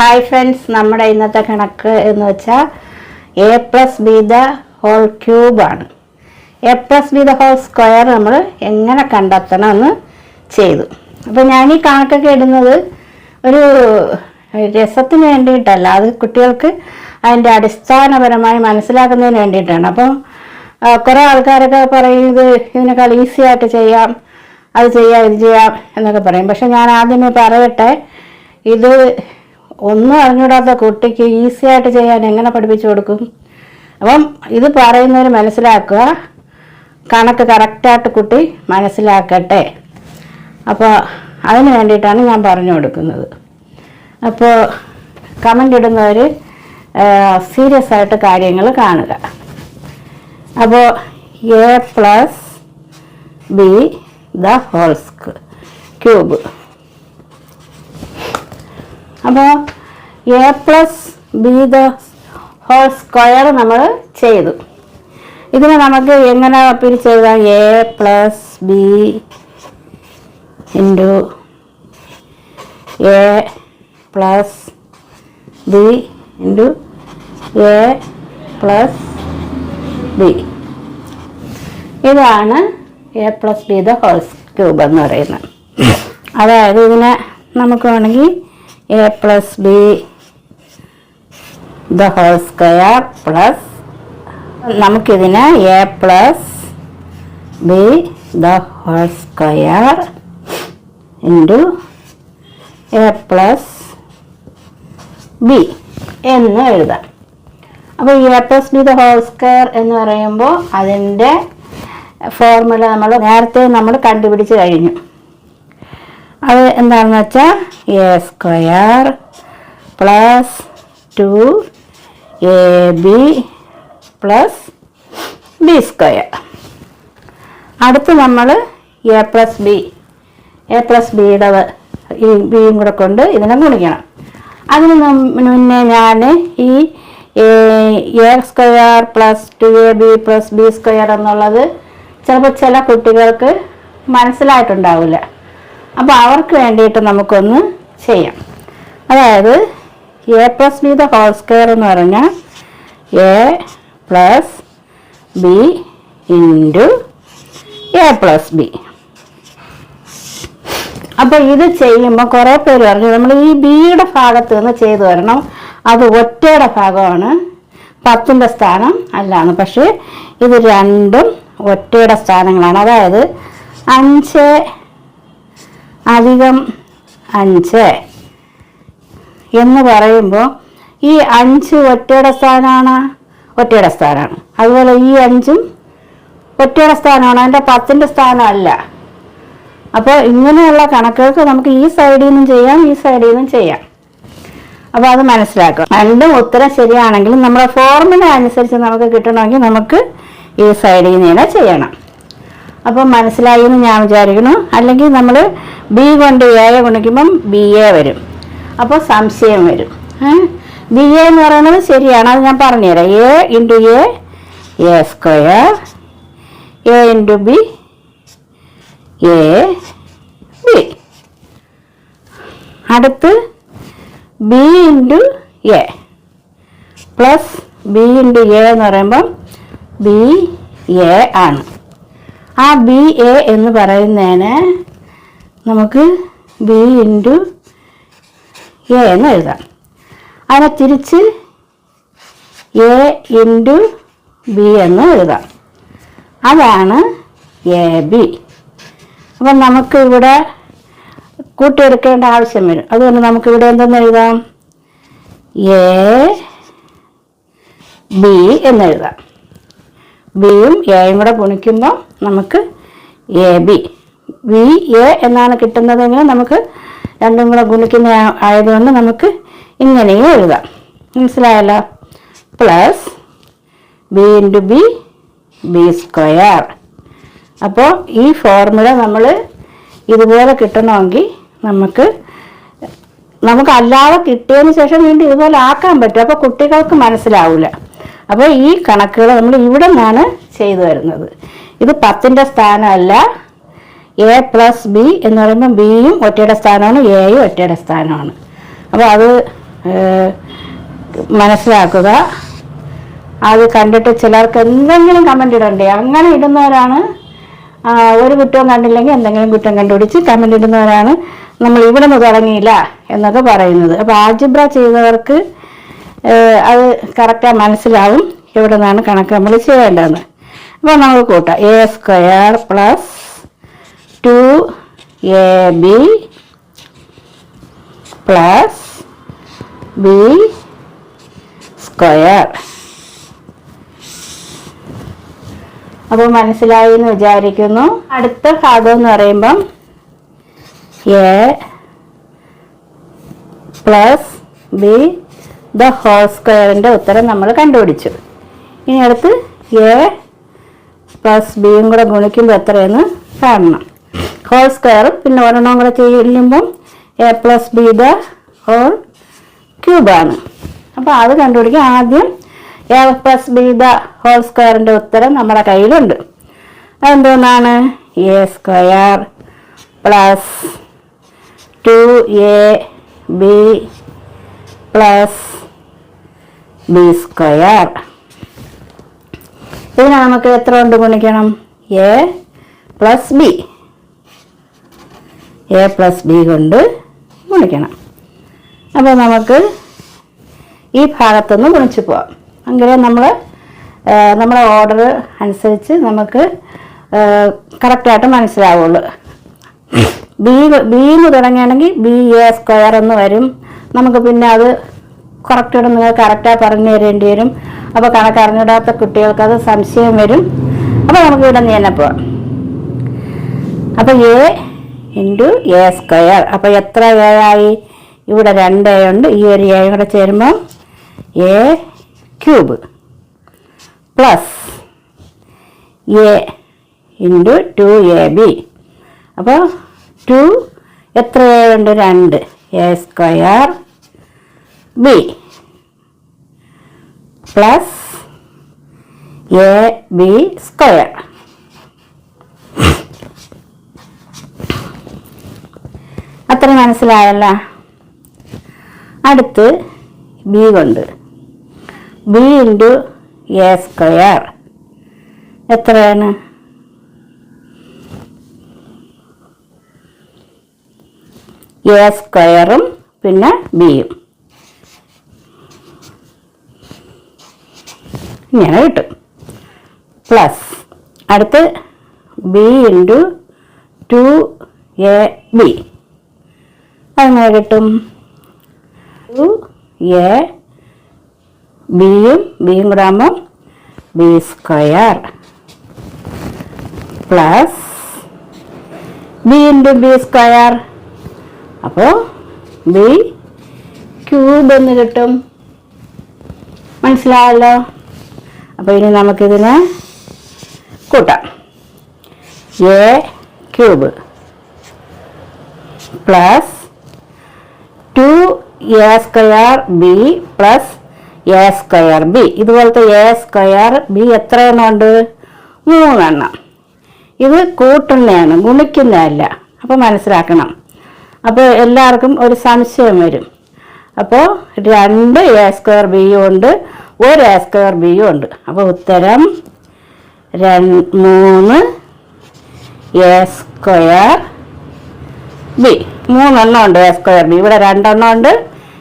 Hi friends നമ്മുടെ ഇന്നത്തെ കണക്ക് എന്ന് വെച്ചാൽ A plus B the whole ക്യൂബാണ് A plus B the whole square നമ്മൾ എങ്ങനെ കണ്ടെത്തണം എന്ന് ചെയ്തു. അപ്പോൾ ഞാൻ ഈ കണക്കൊക്കെ ഇടുന്നത് ഒരു രസത്തിന് വേണ്ടിയിട്ടല്ല അത് കുട്ടികൾക്ക് അതിന്റെ അടിസ്ഥാനപരമായി മനസ്സിലാക്കുന്നതിന് വേണ്ടിയിട്ടാണ്. അപ്പം കുറേ ആൾക്കാരൊക്കെ പറയും ഇത് ഇതിനേക്കാൾ ഈസി ആയിട്ട് ചെയ്യാം അത് ചെയ്യാം ഇത് ചെയ്യാം എന്നൊക്കെ പറയും. പക്ഷെ ഞാൻ ആദ്യമേ പറയട്ടെ ഇത് ഒന്നും അറിഞ്ഞൂടാത്ത കുട്ടിക്ക് ഈസി ആയിട്ട് ചെയ്യാൻ എങ്ങനെ പഠിപ്പിച്ചു കൊടുക്കും? അപ്പം ഇത് പറയുന്നവർ മനസ്സിലാക്കുക. കണക്ക് കറക്റ്റായിട്ട് കുട്ടി മനസ്സിലാക്കട്ടെ. അപ്പോൾ അതിന് വേണ്ടിയിട്ടാണ് ഞാൻ പറഞ്ഞു കൊടുക്കുന്നത്. അപ്പോൾ കമന്റ് ഇടുന്നവർ സീരിയസ് ആയിട്ട് കാര്യങ്ങൾ കാണുക. അപ്പോൾ എ പ്ലസ് ബി ദ ഹോൾസ്ക് ക്യൂബ് അപ്പോൾ A plus B the whole square നമ്മൾ ചെയ്തു. ഇതിനെ നമുക്ക് എങ്ങനെ പിരിച്ചെഴുതാം A plus B into A plus B into A plus B ഇതാണ് A plus B the whole cube എന്ന് പറയുന്നത്. അതായത് ഇതിനെ നമുക്ക് വേണമെങ്കിൽ A plus B the whole square plus നമുക്കിതിനെ A plus B the whole square into A plus B എന്ന് എഴുതാം. അപ്പോൾ A plus B the whole square എന്ന് പറയുമ്പോൾ അതിന്റെ ഫോർമുല നമ്മൾ നേരത്തെ നമ്മൾ കണ്ടുപിടിച്ച് കഴിഞ്ഞു. അത് എന്താണെന്ന് വെച്ചാൽ A square plus two A B plus B square അടുത്ത് നമ്മൾ A plus B A plus ബിയുടെ ഈ ബിയും കൂടെ കൊണ്ട് ഇതിനെ ഗുണിക്കണം. അതിന് മുന്നേ ഞാൻ ഈ A square plus two A B plus B square എന്നുള്ളത് ചിലപ്പോൾ ചില കുട്ടികൾക്ക് മനസ്സിലായിട്ടുണ്ടാവില്ല. അപ്പോൾ അവർക്ക് വേണ്ടിയിട്ട് നമുക്കൊന്ന് ചെയ്യാം. അതായത് A plus B the whole square എന്ന് പറഞ്ഞാൽ A plus B into A plus B അപ്പോൾ ഇത് ചെയ്യുമ്പോൾ കുറേ പേര് പറഞ്ഞു നമ്മൾ ഈ ബിയുടെ ഭാഗത്ത് നിന്ന് ചെയ്തു വരണം അത് ഒറ്റയുടെ ഭാഗമാണ്. പത്തിന്റെ സ്ഥാനം അല്ലാണ് പക്ഷേ ഇത് രണ്ടും ഒറ്റയുടെ സ്ഥാനങ്ങളാണ്. അതായത് അഞ്ച് അധികം അഞ്ച് എന്ന് പറയുമ്പോൾ ഈ അഞ്ച് ഒറ്റയുടെ സ്ഥാനമാണ് ഒറ്റയുടെ സ്ഥാനമാണ് അതുപോലെ ഈ അഞ്ചും ഒറ്റയുടെ സ്ഥാനമാണ് അതിന്റെ പത്തിന്റെ സ്ഥാനമല്ല. അപ്പോൾ ഇങ്ങനെയുള്ള കണക്കുകൾക്ക് നമുക്ക് ഈ സൈഡിൽ നിന്നും ചെയ്യാം ഈ സൈഡിൽ നിന്നും ചെയ്യാം. അപ്പോൾ അത് മനസ്സിലാക്കുക രണ്ടും ഉത്തരം ശരിയാണെങ്കിലും നമ്മുടെ ഫോർമുല അനുസരിച്ച് നമുക്ക് കിട്ടണമെങ്കിൽ നമുക്ക് ഈ സൈഡിൽ നിന്ന് ചെയ്യണം. അപ്പം മനസ്സിലായി എന്ന് ഞാൻ വിചാരിക്കുന്നു. അല്ലെങ്കിൽ നമ്മൾ ബി കൊണ്ട് എ ഗുണിക്കുമ്പം ബി എ വരും. അപ്പോൾ സംശയം വരും. ബി എ എന്ന് പറയുന്നത് ശരിയാണ്. അത് ഞാൻ പറഞ്ഞുതരാം. A into A A square A into B A B അടുത്ത് B into A plus B into A എന്ന് പറയുമ്പം ബി എ ആണ്. ആ ബി എ എന്ന് പറയുന്നതിന് നമുക്ക് ബി ഇന്റു എ എന്ന് എഴുതാം. അതിനെ തിരിച്ച് എ ഇന്റു ബി എന്ന് എഴുതാം. അതാണ് എ ബി അപ്പം നമുക്ക് ഇവിടെ കൂട്ടിയെടുക്കേണ്ട ആവശ്യം വരും. അതുകൊണ്ട് നമുക്കിവിടെ എന്തെന്ന് എഴുതാം? എ ബി എന്ന് എഴുതാം. ബിയും എയും കൂടെ ഗുണിക്കുമ്പോൾ നമുക്ക് എ ബി ബി എ എന്നാണ് കിട്ടുന്നതെങ്കിൽ നമുക്ക് രണ്ടും കൂടെ ഗുണിക്കുന്ന ആയതുകൊണ്ട് നമുക്ക് ഇങ്ങനെയും എഴുതാം. മനസ്സിലായല്ലോ? Plus B into B B square അപ്പോൾ ഈ ഫോർമുല നമ്മൾ ഇതുപോലെ കിട്ടണമെങ്കിൽ നമുക്ക് നമുക്ക് അല്ലാതെ കിട്ടിയതിന് ശേഷം വീണ്ടും ഇതുപോലെ ആക്കാൻ പറ്റും. അപ്പോൾ കുട്ടികൾക്ക് മനസ്സിലാവില്ല അപ്പോൾ ഈ കണക്കുകൾ നമ്മൾ ഇവിടെ നിന്നാണ് ചെയ്തു വരുന്നത് ഇത് പത്തിന്റെ സ്ഥാനമല്ല. എ പ്ലസ് ബി എന്ന് പറയുമ്പോൾ ബിയും ഒറ്റയുടെ സ്ഥാനമാണ് എയും ഒറ്റയുടെ സ്ഥാനമാണ്. അപ്പോൾ അത് മനസ്സിലാക്കുക. അത് കണ്ടിട്ട് ചിലർക്ക് എന്തെങ്കിലും കമന്റ് ഇടണ്ടേ? അങ്ങനെ ഇടുന്നവരാണ് ഒരു കുറ്റവും കണ്ടില്ലെങ്കിൽ എന്തെങ്കിലും കുറ്റം കണ്ടുപിടിച്ച് കമന്റ് ഇടുന്നവരാണ്. നമ്മൾ ഇവിടെ നിന്ന് തുടങ്ങിയില്ല എന്നൊക്കെ പറയുന്നത്. അപ്പോൾ ആജിബ്ര ചെയ്തവർക്ക് അത് കറക്റ്റായി മനസ്സിലാവും. എവിടെ നിന്നാണ് കണക്ക് നമ്മൾ ചെയ്യേണ്ടതെന്ന് അപ്പോൾ നമ്മൾ കൂട്ടാം. A square plus two A B plus B square അപ്പോൾ മനസ്സിലായി എന്ന് വിചാരിക്കുന്നു. അടുത്ത ഭാഗം എന്ന് പറയുമ്പം A plus B the whole സ്ക്വയറിന്റെ ഉത്തരം നമ്മൾ കണ്ടുപിടിച്ചു. ഇനി അടുത്ത് എ പ്ലസ് ബിയും കൂടെ ഗുണിക്കുമ്പോൾ എത്രയെന്ന് കാണണം. ഹോൾ സ്ക്വയറും പിന്നെ ഒരെണ്ണം കൂടെ ചെയ്യുമ്പം A plus B the whole ക്യൂബാണ് അപ്പോൾ അത് കണ്ടുപിടിക്കാൻ ആദ്യം A plus B the whole സ്ക്വയറിന്റെ ഉത്തരം നമ്മുടെ കയ്യിലുണ്ട്. അതെന്തോന്നാണ് A square plus two A B plus B square ഇതിനെ നമുക്ക് എത്ര കൊണ്ട് ഗുണിക്കണം? A plus B A plus B കൊണ്ട് ഗുണിക്കണം. അപ്പോൾ നമുക്ക് ഈ ഭാഗത്തുനിന്ന് ഗുണിച്ച് പോവാം. അങ്ങനെ നമ്മൾ നമ്മുടെ ഓർഡർ അനുസരിച്ച് നമുക്ക് കറക്റ്റായിട്ട് മനസ്സിലാവുള്ളൂ. ബി ബിന്ന് തുടങ്ങുകയാണെങ്കിൽ ബി എ സ്ക്വയർ എന്ന് വരും. നമുക്ക് പിന്നെ അത് കറക്റ്റായിട്ട് നിങ്ങൾ കറക്റ്റായി പറഞ്ഞു തരേണ്ടി വരും. അപ്പോൾ കണക്കറിഞ്ഞിടാത്ത കുട്ടികൾക്ക് അത് സംശയം വരും. അപ്പോൾ നമുക്ക് ഇവിടെ നിന്ന് തന്നെ പോവാം. അപ്പോൾ എ ഇന്റു എ സ്ക്വയർ. അപ്പോൾ എത്ര എ ആയി? ഇവിടെ രണ്ട് എ ഉണ്ട്. ഈ ഒരു എ കൂടെ ചേരുമ്പോൾ A cube plus A into two A B. അപ്പോൾ ടു എത്ര എ ഉണ്ട്? രണ്ട്. A square B. Plus A B square അത്ര മനസ്സിലായല്ലോ? അടുത്ത് ബി കൊണ്ട്. ബി ഇന്റു എ സ്ക്വയർ എത്രയാണ്? എ സ്ക്വയറും പിന്നെ ബിയും ഇങ്ങനെ കിട്ടും. പ്ലസ് അടുത്ത് B into two A B അങ്ങനെ കിട്ടും? ടു എ ബിയും ബിയും കൂടെ ആകുമ്പം B square plus B into B square അപ്പോൾ ബി ക്യൂബ് എന്ന് കിട്ടും. മനസ്സിലായല്ലോ? അപ്പോൾ ഇനി നമുക്കിതിനെ കൂട്ടാം. A cube plus two A square B plus A square B ഇതുപോലത്തെ എ സ്ക്വയർ ബി എത്ര എണ്ണം ഉണ്ട്? മൂന്നെണ്ണം. ഇത് കൂട്ടുന്നതാണ് ഗുണിക്കുന്നതല്ല. അപ്പോൾ മനസ്സിലാക്കണം. അപ്പോൾ എല്ലാവർക്കും ഒരു സംശയം വരും. അപ്പോൾ രണ്ട് എ സ്ക്വയർ ബിയും ഉണ്ട് ഒരു എ സ്ക്വയർ ബിയും ഉണ്ട്. അപ്പോൾ ഉത്തരം മൂന്ന് എ സ്ക്വയർ ബി മൂന്നെണ്ണം ഉണ്ട് എ സ്ക്വയർ ബി ഇവിടെ രണ്ടെണ്ണം ഉണ്ട്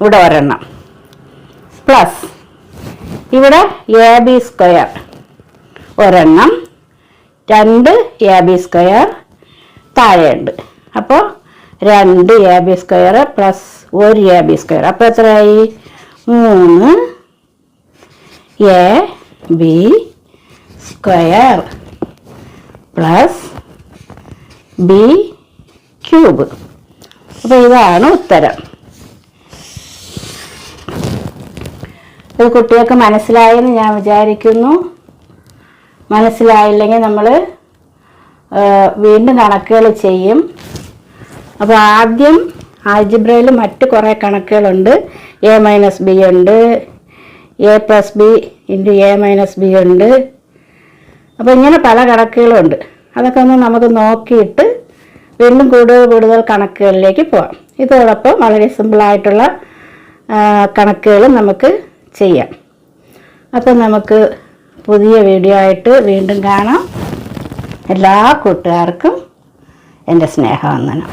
ഇവിടെ ഒരെണ്ണം. പ്ലസ് ഇവിടെ എ ബി സ്ക്വയർ ഒരെണ്ണം രണ്ട് എ ബി സ്ക്വയർ താഴെയുണ്ട്. അപ്പോൾ രണ്ട് എ ബി സ്ക്വയർ പ്ലസ് ഒരു എ ബി സ്ക്വയർ അപ്പോൾ എത്രയായി? മൂന്ന് A B square plus B cube അപ്പോൾ ഇതാണ് ഉത്തരം. ഇത് കുട്ടികൾക്ക് മനസ്സിലായെന്ന് ഞാൻ വിചാരിക്കുന്നു. മനസ്സിലായില്ലെങ്കിൽ നമ്മൾ വീണ്ടും കണക്കുകൾ ചെയ്യും. അപ്പോൾ ആദ്യം ആൽജിബ്രയിൽ മറ്റ് കുറേ കണക്കുകളുണ്ട്. എ മൈനസ് ബി ഉണ്ട്. A plus B into A minus B ഉണ്ട്. അപ്പോൾ ഇങ്ങനെ പല കണക്കുകളുണ്ട്. അതൊക്കെ ഒന്ന് നമുക്ക് നോക്കിയിട്ട് വീണ്ടും കൂടുതൽ കൂടുതൽ കണക്കുകളിലേക്ക് പോകാം ഇതോടൊപ്പം വളരെ സിമ്പിളായിട്ടുള്ള കണക്കുകൾ നമുക്ക് ചെയ്യാം. അപ്പം നമുക്ക് പുതിയ വീഡിയോ ആയിട്ട് വീണ്ടും കാണാം. എല്ലാ കൂട്ടുകാർക്കും എന്റെ സ്നേഹവന്ദനം.